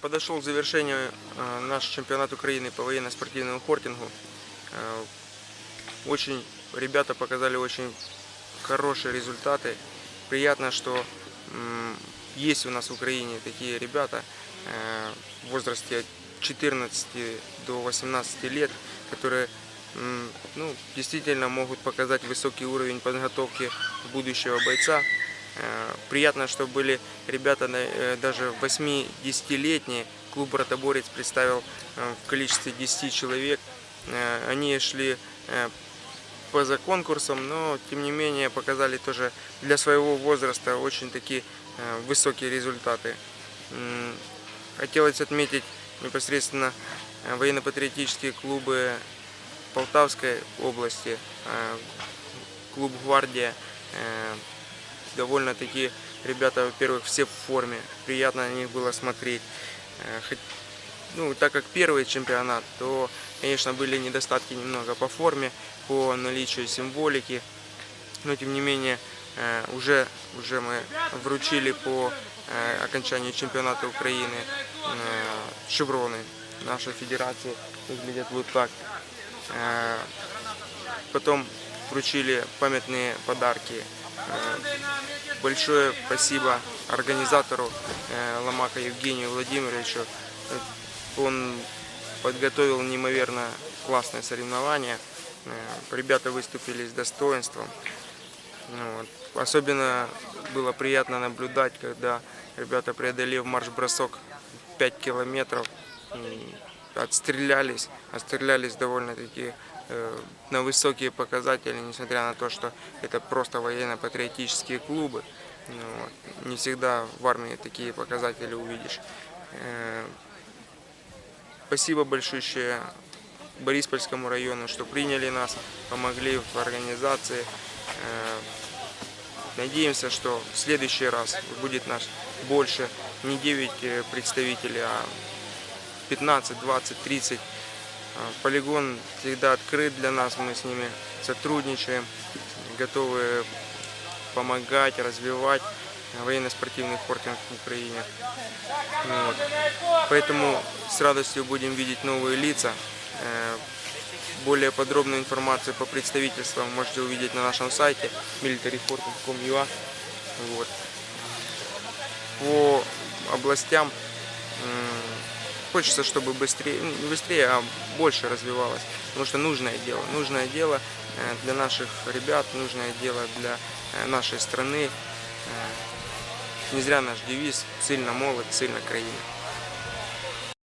Подошел к завершению наш чемпионат Украины по военно-спортивному хортингу. Очень ребята показали очень хорошие результаты. Приятно, что есть у нас в Украине такие ребята э, в возрасте от 14 до 18 лет, которые ну, действительно могут показать высокий уровень подготовки будущего бойца. Э, Приятно, что были ребята э, даже 8-10-летние. Клуб «Ротоборец» представил э, в количестве 10 человек. Они шли э, поза конкурсом, но тем не менее показали тоже для своего возраста очень такие высокие результаты. Хотелось отметить непосредственно военно-патриотические клубы Полтавской области, клуб «Гвардия». Довольно-таки ребята, во-первых, все в форме, приятно на них было смотреть. Э, Ну, так как первый чемпионат, то, конечно, были недостатки немного по форме, по наличию символики. Но, тем не менее, э, уже, уже мы вручили по э, окончанию чемпионата Украины шевроны нашей федерации. Выглядят вот так. Потом вручили памятные подарки. Большое спасибо организатору э, Ломака Евгению Владимировичу. Он подготовил неимоверно классное соревнование. Э, Ребята выступили с достоинством. Ну вот. Особенно было приятно наблюдать, когда ребята, преодолев марш-бросок 5 километров, отстрелялись, отстрелялись довольно-таки на высокие показатели, несмотря на то, что это просто военно-патриотические клубы. Ну вот. Не всегда в армии такие показатели увидишь. Э, Спасибо большое Бориспольскому району, что приняли нас, помогли в организации. Э, Надеемся, что в следующий раз будет нас больше, не 9 э, представителей, а 15, 20, 30. А, Полигон всегда открыт для нас, мы с ними сотрудничаем, готовы помогать, развивать военно-спортивный хортинг в Украине. Вот. Поэтому с радостью будем видеть новые лица. Э, Более подробную информацию по представительствам можете увидеть на нашем сайте militaryforting.com.ua. Вот. По областям хочется, чтобы быстрее, ну, не быстрее, а больше развивалось. Потому что нужное дело. Нужное дело э, для наших ребят, нужное дело для э, нашей страны. Э, Не зря наш девиз «Сильно молодь, сильно країна».